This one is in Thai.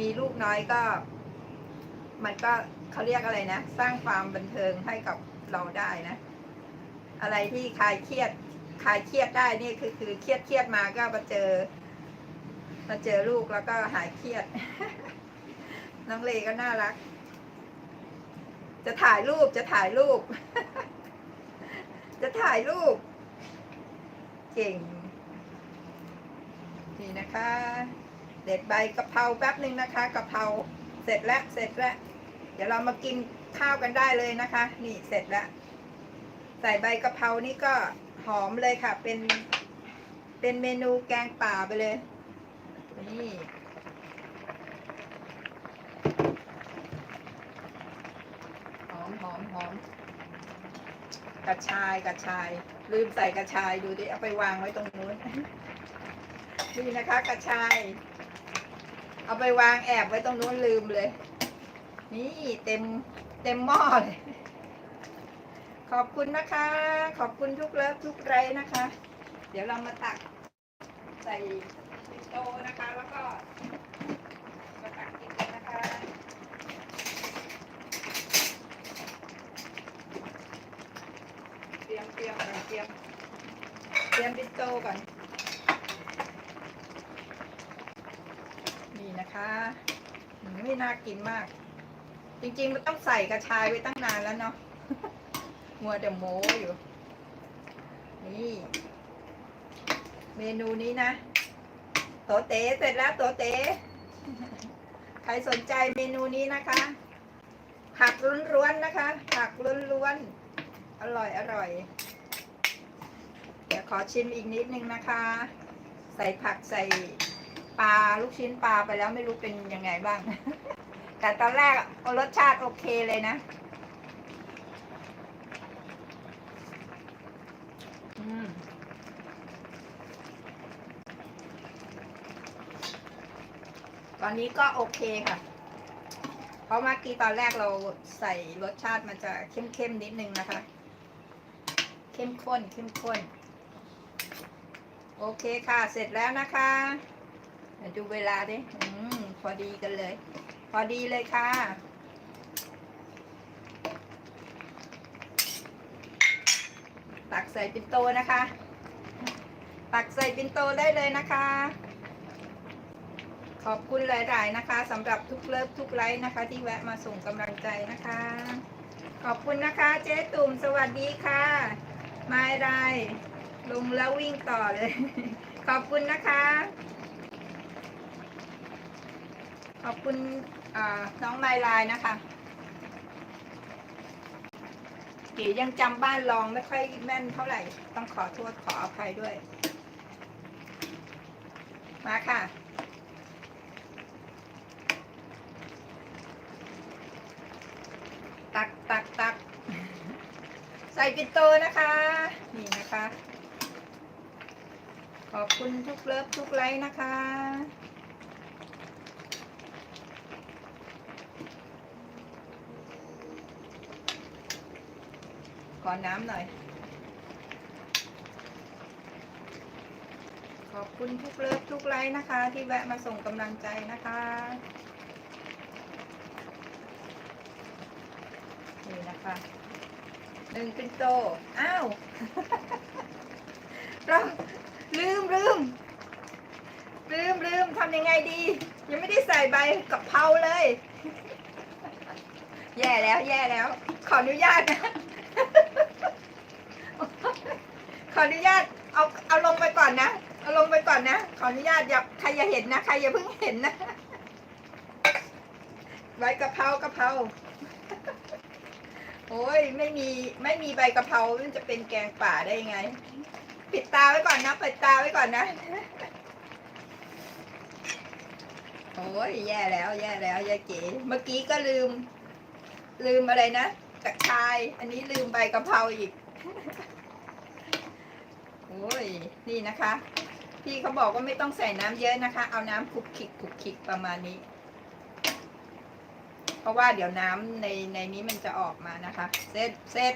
มีลูกน้อยก็ มันก็เขาเรียกอะไรนะ สร้างความบันเทิงให้กับเราได้นะ อะไรที่คลายเครียดคลายเครียดได้นี่คือคือเครียดเครียดมาก็มาเจอ มาเจอลูกแล้วก็หายเครียด น้องเลก็น่ารัก จะถ่ายรูปจะถ่ายรูป จะถ่ายรูป เก่ง นี่นะคะ เด็ดใบกะเพราแป๊บหนึ่งนะคะกะเพราเสร็จแล้วเสร็จแล้วเดี๋ยวเรามากินข้าวกันได้เลยนะคะ นี่เสร็จแล้วใส่ใบกะเพรานี่ก็หอมเลยค่ะ เป็น เป็นเมนูแกงป่าไปเลย นี่หอมหอมหอมกระชายกระชาย ลืมใส่กระชายดูดิเอาไปวางไว้ตรงนู้นนี่นะคะ กระชาย เอาไปวางแอบไว้ตรงนู้นลืมเลย นี่เต็มเต็มหม้อเลย ขอบคุณนะคะ ขอบคุณทุกเลิฟทุกไรนะคะ เดี๋ยวเรามาตักใส่ปิโตนะคะ แล้วก็มาตักกินกันนะคะเตรียมเตรียมเตรียมเตรียมปิโตก่อน นะคะไม่น่ากินมาก จริงๆมันต้องใส่กระชายไว้ตั้งนานแล้วเนาะมัวแต่โม้อยู่ นี่ เมนูนี้นะโตเต๋เสร็จแล้วโตเต๋ใครสนใจเมนูนี้นะคะผักล้วนๆนะคะผักล้วนๆอร่อยอร่อย เดี๋ยวขอชิมอีกนิดนึงนะคะ ใส่ผักใส่ ปลาลูกชิ้นปลาไปแล้วไม่รู้เป็นยังไงบ้าง แต่ตอนแรกรสชาติโอเคเลยนะ อืมตอนนี้ก็โอเคค่ะ เพราะเมื่อกี้ตอนแรกเราใส่รสชาติมันจะเข้มๆนิดนึงนะคะ เข้มข้นเข้มข้น โอเคค่ะ เสร็จแล้วนะคะ ดี๋ยวดูเวลาดิอพอดีกันเลย พอดีเลยค่ะ ตักใส่ปินโตนะคะ ตักใส่ปินโตได้เลยนะคะ ขอบคุณหลาย ๆ นะคะสำหรับทุกเลิฟทุกไลค์นะคะ ที่แวะมาส่งกำลังใจนะคะ ขอบคุณนะคะ เจ๊ตุ่มสวัสดีค่ะ ไม่ได้ลงแล้ววิ่งต่อเลย ขอบคุณนะคะ ขอบคุณน้องไมลายนะคะ เก๋ยังจำบ้านรองไม่ค่อยแม่นเท่าไหร่ ต้องขอโทษขออภัยด้วย มาค่ะตักตักตักใส่ปิโตนะคะ นี่นะคะ ขอบคุณทุกเลิฟทุกไลค์นะคะ ขอน้ำหน่อย ขอบคุณทุกเลิฟทุกไลค์นะคะ ที่แวะมาส่งกำลังใจนะคะ นี่นะคะหนึ่งปินโต อ้าว เราลืมลืมลืมลืมทำยังไงดี ยังไม่ได้ใส่ใบกับเพราเลย แย่แล้วแย่แล้ว ขออนุญาตนะ ข ออนุญาตเอาเอาลงไปก่อนนะ เอาลงไปก่อนนะ ขออนุญาตอย่าใครอย่าเห็นนะ ใครอย่าเพิ่งเห็นนะ ใบกะเพรากะเพรา โอ้ยไม่มีไม่มีใบกะเพรามันจะเป็นแกงป่าได้ยังไง ปิดตาไว้ก่อนนะปิดตาไว้ก่อนนะ โอ้ยแย่แล้วแย่แล้วยายเก๋ เมื่อกี้ก็ลืม ลืมอะไรนะกระชายอันนี้ลืมใบกะเพราอีก โอ้ย นี่นะคะ พี่เขาบอกว่าไม่ต้องใส่น้ำเยอะนะคะ เอาน้ำคลุกคลิกคลุกคลิกประมาณนี้ เพราะว่าเดี๋ยวน้ำในในนี้มันจะออกมานะคะ เสร็จเสร็จ